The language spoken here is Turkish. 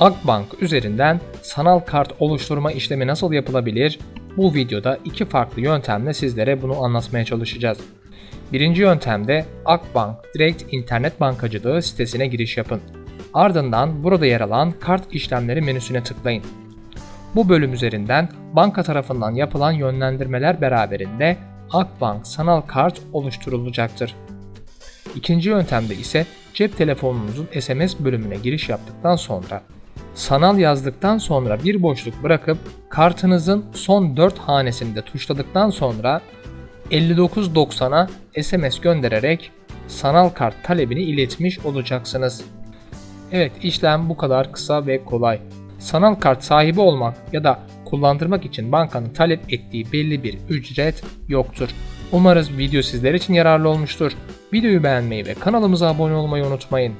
Akbank üzerinden sanal kart oluşturma işlemi nasıl yapılabilir? Bu videoda iki farklı yöntemle sizlere bunu anlatmaya çalışacağız. Birinci yöntemde Akbank Direkt İnternet Bankacılığı sitesine giriş yapın. Ardından burada yer alan kart işlemleri menüsüne tıklayın. Bu bölüm üzerinden banka tarafından yapılan yönlendirmeler beraberinde Akbank sanal kart oluşturulacaktır. İkinci yöntemde ise cep telefonunuzun SMS bölümüne giriş yaptıktan sonra sanal yazdıktan sonra bir boşluk bırakıp kartınızın son 4 hanesini de tuşladıktan sonra 5990'a SMS göndererek sanal kart talebini iletmiş olacaksınız. Evet işlem bu kadar kısa ve kolay. Sanal kart sahibi olmak ya da kullandırmak için bankanın talep ettiği belli bir ücret yoktur. Umarız video sizler için yararlı olmuştur. Videoyu beğenmeyi ve kanalımıza abone olmayı unutmayın.